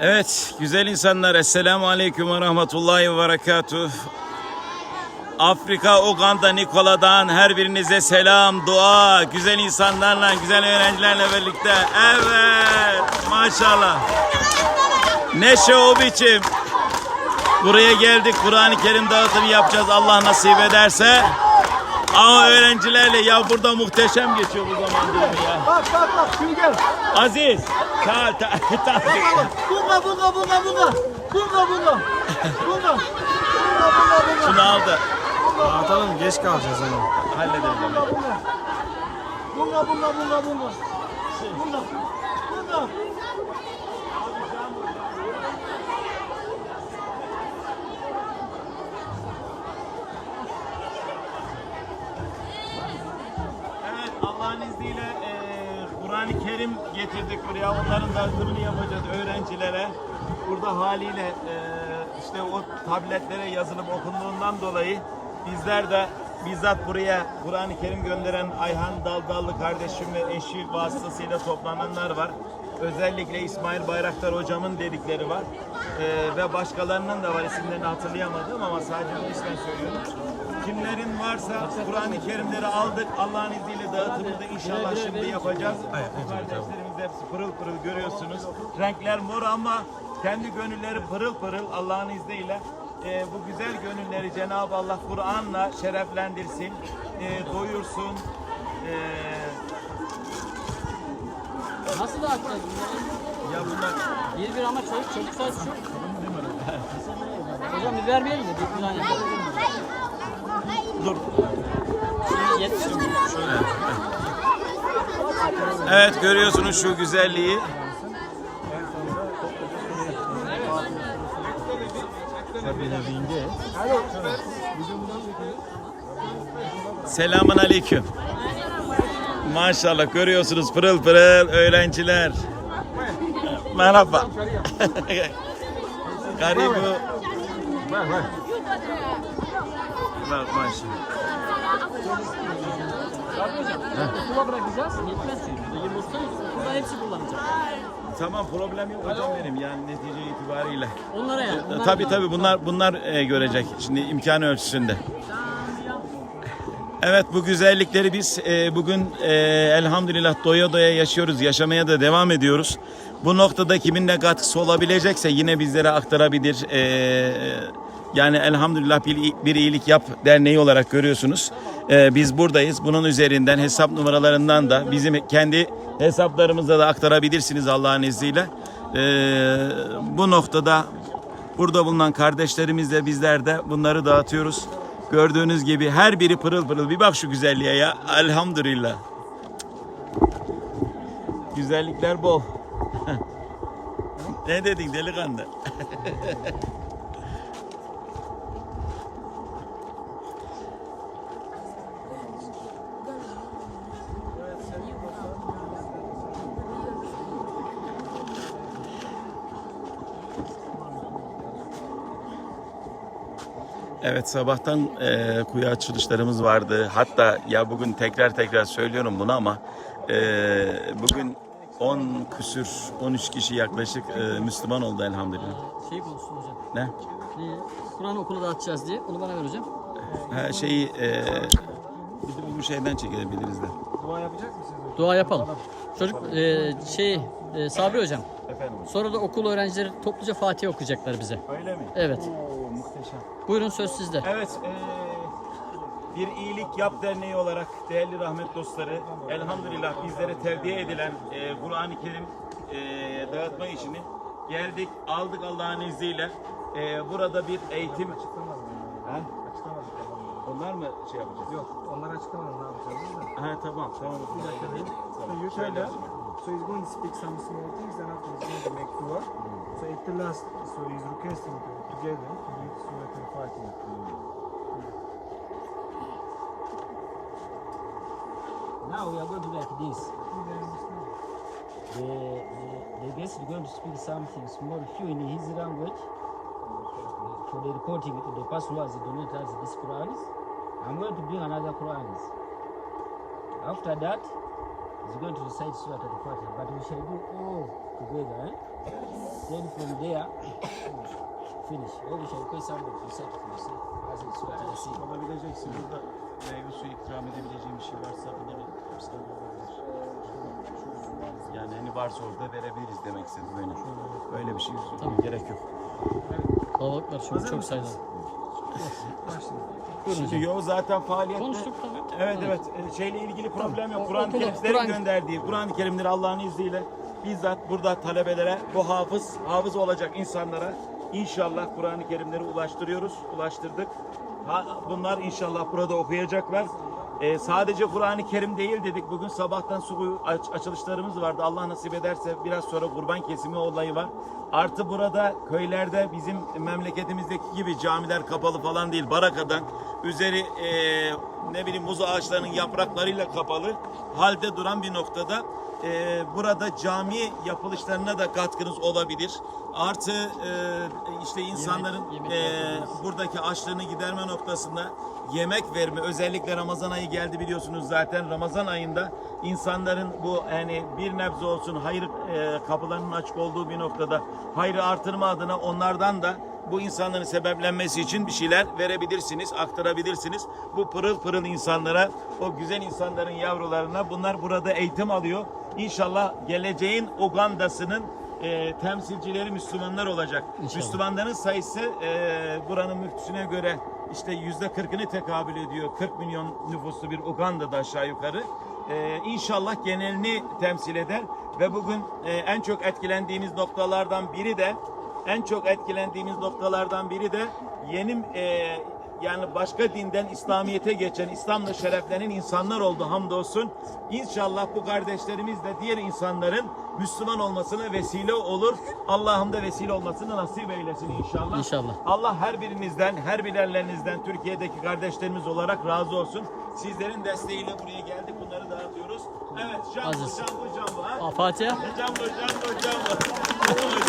Evet, güzel insanlar. Esselamu Aleyküm ve Rahmetullahi ve Berekatuh. Afrika, Uganda, Nikola'dan her birinize selam, dua, güzel insanlarla, güzel öğrencilerle birlikte. Evet, maşallah. Neşe o biçim. Buraya geldik, Kur'an-ı Kerim dağıtımı yapacağız Allah nasip ederse. Ama öğrencilerle ya burada muhteşem geçiyor bu zaman dilimi ya. Bak bak bak şimdi gel. Aziz, ta, ta, ta. Bunga bunga bunga bunga. Bunga bunga. Bunga. Bunga bunga bunga. Şunu aldı. Atalım geç kalacağız hani. Hallederiz onu. Bunga bunga bunga bunga. Bunga. Bunga. Evet Allah'ın izniyle eee, Kur'an-ı Kerim getirdik buraya. Onların dağıtımını yapacağız öğrencilere. Burada haliyle eee, işte o tabletlere yazılıp okunduğundan dolayı bizler de bizzat buraya Kur'an-ı Kerim gönderen Ayhan Daldallı kardeşim ve eşi vasıtasıyla toplananlar var. Özellikle İsmail Bayraktar hocamın dedikleri var. Eee, ve başkalarının da var isimlerini hatırlayamadım ama sadece bu ismen söylüyorum. Kimlerin varsa Kur'an-ı Kerimleri aldık. Allah'ın izniyle dağıtımını da inşallah şimdi yapacağız. Bu kardeşlerimiz hepsi pırıl pırıl görüyorsunuz. Renkler mor ama kendi gönülleri pırıl pırıl Allah'ın izniyle. Ee, bu güzel gönülleri Cenab-ı Allah Kur'an'la şereflendirsin, ee, doyursun. Ee, Nasıl dağıtacağız? ya bunlar Bir bir ama çocuk çocuk sayısı çok. Hocam bir vermeyelim de bir plan yapalım. dur. Şimdi yetmez mi? Evet görüyorsunuz şu güzelliği. Selamun aleyküm. Maşallah görüyorsunuz pırıl pırıl öğrenciler. Merhaba. Garibu. Bak maşallah. Okula bırakacağız. Yetmez çünkü. 20 usta okulda hepsi kullanacak. Tamam problem yok hocam benim yani netice itibariyle. Onlara yani. Tabii tabii bunlar bunlar e, görecek şimdi imkan ölçüsünde. Evet bu güzellikleri biz e, bugün e, elhamdülillah doya doya yaşıyoruz. Yaşamaya da devam ediyoruz. Bu noktada kimin ne katkısı olabilecekse yine bizlere aktarabilir. E, yani elhamdülillah bir, bir iyilik yap derneği olarak görüyorsunuz. E, biz buradayız. Bunun üzerinden hesap numaralarından da bizim kendi hesaplarımızda da aktarabilirsiniz Allah'ın izniyle. E, bu noktada Burada bulunan kardeşlerimizle bizler de bunları dağıtıyoruz. Gördüğünüz gibi her biri pırıl pırıl. Bir bak şu güzelliğe ya. Elhamdülillah. Güzellikler bol. ne dedin delikanlı? Evet sabahtan e, kuyu açılışlarımız vardı. Hatta ya bugün tekrar tekrar söylüyorum bunu ama e, bugün 10 küsür 13 kişi yaklaşık e, Müslüman oldu elhamdülillah. Şey konuşsun hocam. Ne? Neyi? Kur'an okulu dağıtacağız diye. Onu bana ver hocam. Ha, şeyi e, biz de bu şeyden çekebiliriz de. Dua yapacak mısınız? Dua yapalım. Çocuk e, şey e, Sabri hocam. Efendim. Sonra da okul öğrencileri topluca Fatiha okuyacaklar bize. Öyle mi? Evet. Muhteşem. Buyurun söz sizde. Evet, eee, bir iyilik yap derneği olarak değerli rahmet dostları, elhamdülillah bizlere tevdi edilen eee, Kur'an-ı Kerim eee, dağıtma işini geldik, aldık Allah'ın izniyle. Eee, burada bir eğitim... Ha? Onlar mı şey yapacak? Yok, onlar açıklamadı ne yapacağız. Ha tamam, tamam. Bir dakika tell us. So he's going to speak some small things, and after he's going to make dua. So at the last, so he's requesting to, together to read Surah Al-Fatiha. Now we are going to like this. The, the, the guest is going to speak something small, few in his language for the reporting to the person who has donated us this Quran. I'm going to bring another Quran. After that, he's going to recite Surah Al-Fatiha, but we shall do all together. Eh? Then from there, finish. Or we shall request somebody to set for you, as it's what I see. Olabileceksin burada meyve suyu ikram edebileceğim bir şey varsa bulabilir. Yani hani varsa orada verebiliriz demek istedim böyle. Böyle bir şey gerek yok. Kalabalıklar çünkü çok. Buyurun hocam. Yo zaten faaliyette. Konuştuk tabii. Evet evet e, şeyle ilgili problem yok. O- Kur'an-ı Kerim'lerin gönderdiği Kur'an-ı Kerimleri Allah'ın izniyle bizzat burada talebelere bu hafız hafız olacak insanlara inşallah Kur'an-ı Kerimleri ulaştırıyoruz. Ulaştırdık. Ha, bunlar inşallah burada okuyacaklar. E, sadece Kur'an-ı Kerim değil dedik. Bugün sabahtan su aç- açılışlarımız vardı. Allah nasip ederse biraz sonra kurban kesimi olayı var. Artı burada köylerde bizim memleketimizdeki gibi camiler kapalı falan değil. Barakadan üzeri e, ne bileyim muz ağaçlarının yapraklarıyla kapalı halde duran bir noktada e, burada cami yapılışlarına da katkınız olabilir. Artı e, işte insanların yemek e, yapılması. buradaki açlığını giderme noktasında yemek verme özellikle Ramazan ayı geldi biliyorsunuz zaten Ramazan ayında insanların bu yani bir nebze olsun hayır e, kapılarının açık olduğu bir noktada hayrı artırma adına onlardan da bu insanların sebeplenmesi için bir şeyler verebilirsiniz, aktarabilirsiniz. Bu pırıl pırıl insanlara, o güzel insanların yavrularına bunlar burada eğitim alıyor. İnşallah geleceğin Uganda'sının e, temsilcileri Müslümanlar olacak. İnşallah. Müslümanların sayısı e, buranın müftüsüne göre işte yüzde kırkını tekabül ediyor. 40 milyon nüfuslu bir Uganda'da aşağı yukarı. E, inşallah genelini temsil eder ve bugün e, en çok etkilendiğimiz noktalardan biri de en çok etkilendiğimiz noktalardan biri de yeni e, yani başka dinden İslamiyet'e geçen, İslam'la şereflenen insanlar oldu hamdolsun. İnşallah bu kardeşlerimiz de diğer insanların Müslüman olmasına vesile olur. Allah'ım da vesile olmasını nasip eylesin inşallah. İnşallah. Allah her birinizden, her birerlerinizden Türkiye'deki kardeşlerimiz olarak razı olsun. Sizlerin desteğiyle buraya geldik. Bunları dağıtıyoruz yapıyoruz. Evet, jumbo, Aziz. jumbo, jumbo. Ha? Fatiha. Jumbo, jumbo, jumbo.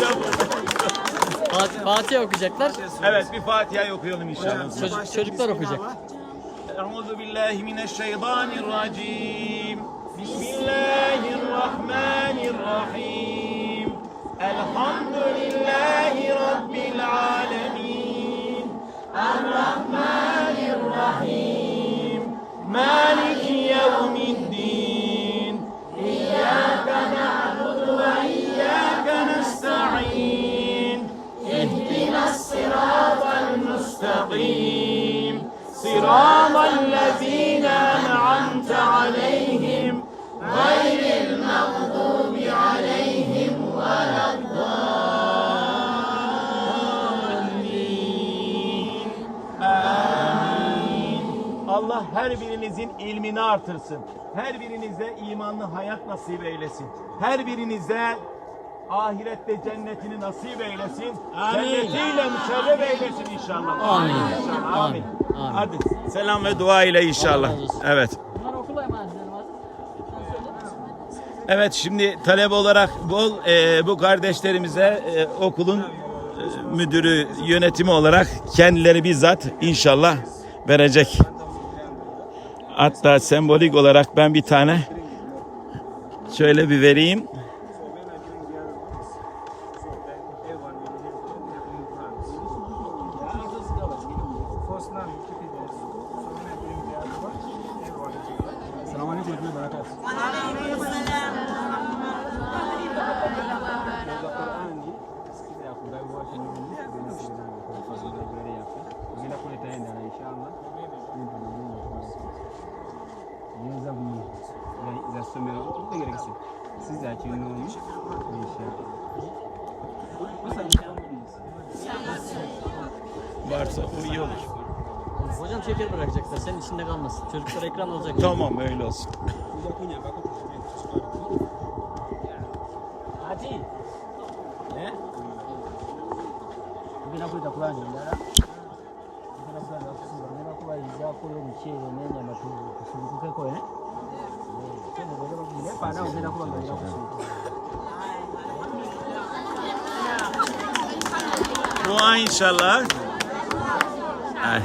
Jumbo, jumbo. Fat- Fatiha okuyacaklar. Evet, bir Fatiha okuyalım inşallah. Çocuk, çocuklar okuyacak. Euzu billahi mineşşeytanirracim. Bismillahirrahmanirrahim. Elhamdülillahi rabbil alamin. Errahman Allah her birinizin ilmini artırsın. Her birinize imanlı hayat nasip eylesin. Her birinize ahirette cennetini nasip eylesin. Cennetiyle müşerref eylesin inşallah. Amin. İnşallah. Amin. Amin. Amin. Hadi selam ve dua ile inşallah. Evet. Evet şimdi talep olarak bol e, bu kardeşlerimize e, okulun e, müdürü yönetimi olarak kendileri bizzat inşallah verecek. Hatta sembolik olarak ben bir tane şöyle bir vereyim. First name, is here. Salamu alaikum wa rahmatullahi wa Varsa o iyi olur. Hocam şeker bırakacaklar. Senin içinde kalmasın. Çocuklar ekran olacak. Tamam öyle olsun. Ati. Eh? Ngenda kuleta pulani endala. Ngenda kulanda kusiba. Ngenda kubayizaako omuceere n'ennyama tusulukukeko eh?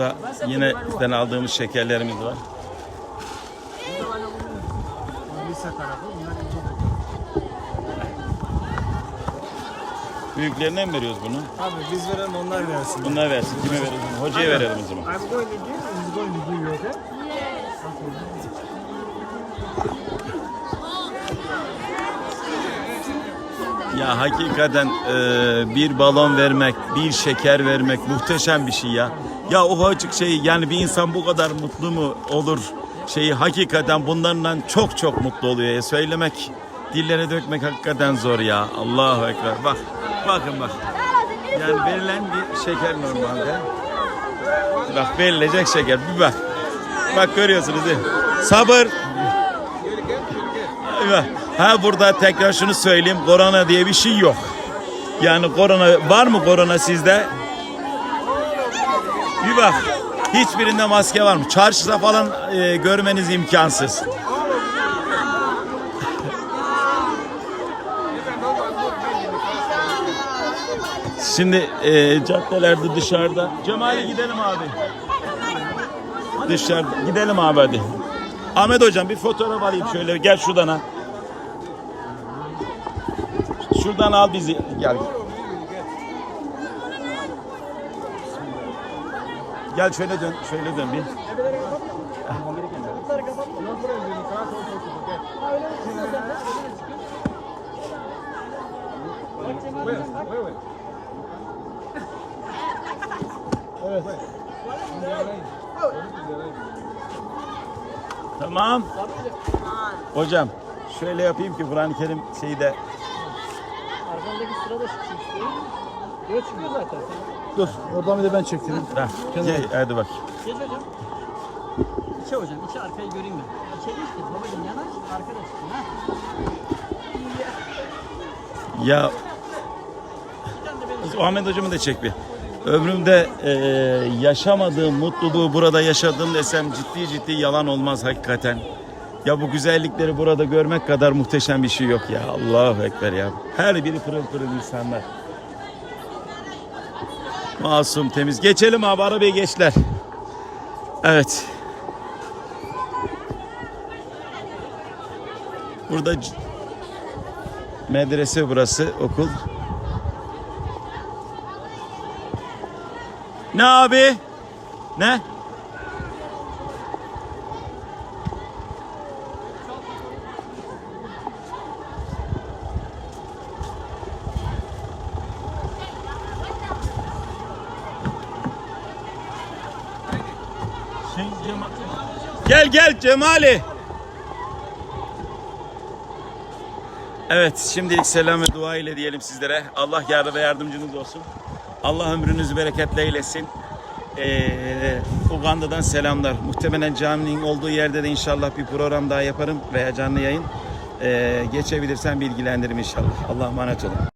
Burada yine bizden aldığımız şekerlerimiz var. Büyüklerine mi veriyoruz bunu? Abi biz verelim onlar versin. Bunlar versin. Kime verelim? Hocaya verelim o zaman. I'm going to give, he's going to give you, okay? Ya hakikaten e, bir balon vermek, bir şeker vermek muhteşem bir şey ya. Ya ufacık şey yani bir insan bu kadar mutlu mu olur? Şeyi hakikaten bunlarla çok çok mutlu oluyor ya. Söylemek, dillere dökmek hakikaten zor ya. Allahu Ekber. Bak, bakın bak. Yani verilen bir şeker normalde. Bak verilecek şeker. Bir bak. Bak görüyorsunuz değil mi? Sabır. Ha burada tekrar şunu söyleyeyim. Korona diye bir şey yok. Yani korona var mı korona sizde? Bir bak. Hiçbirinde maske var mı? Çarşıda falan e, görmeniz imkansız. Şimdi e, caddelerde dışarıda. Cemal'e gidelim abi. Dışarıda. Gidelim abi hadi. Ahmet hocam bir fotoğraf alayım şöyle. Gel şuradan ha. Şuradan al bizi. Gel. Gel şöyle dön. Şöyle dön bir. Tamam. Hocam şöyle yapayım ki Kur'an-ı Kerim şeyi de Arkandaki sırada istiyorum. Yok çıkıyor zaten. Dur oradan bir de ben çektireyim. Ha, gel, hadi bak. Geç hocam. İçe hocam, içe arkayı göreyim ben. İçe geç ki babacığım yanaş, arkada çıksın ha. Ya Ahmet hocamı da çek bir. Ömrümde e, yaşamadığım mutluluğu burada yaşadım desem ciddi ciddi yalan olmaz hakikaten. Ya bu güzellikleri burada görmek kadar muhteşem bir şey yok ya. Allahu Ekber ya. Her biri pırıl pırıl insanlar. Masum temiz. Geçelim abi arabaya geçler. Evet. Burada medrese burası okul. Ne abi? Ne? Gel gel Cemali. Evet şimdilik selam ve dua ile diyelim sizlere. Allah yardım ve yardımcınız olsun. Allah ömrünüzü bereketle eylesin. Ee, Uganda'dan selamlar. Muhtemelen caminin olduğu yerde de inşallah bir program daha yaparım veya canlı yayın. Ee, geçebilirsen bilgilendiririm inşallah. Allah'a emanet olun.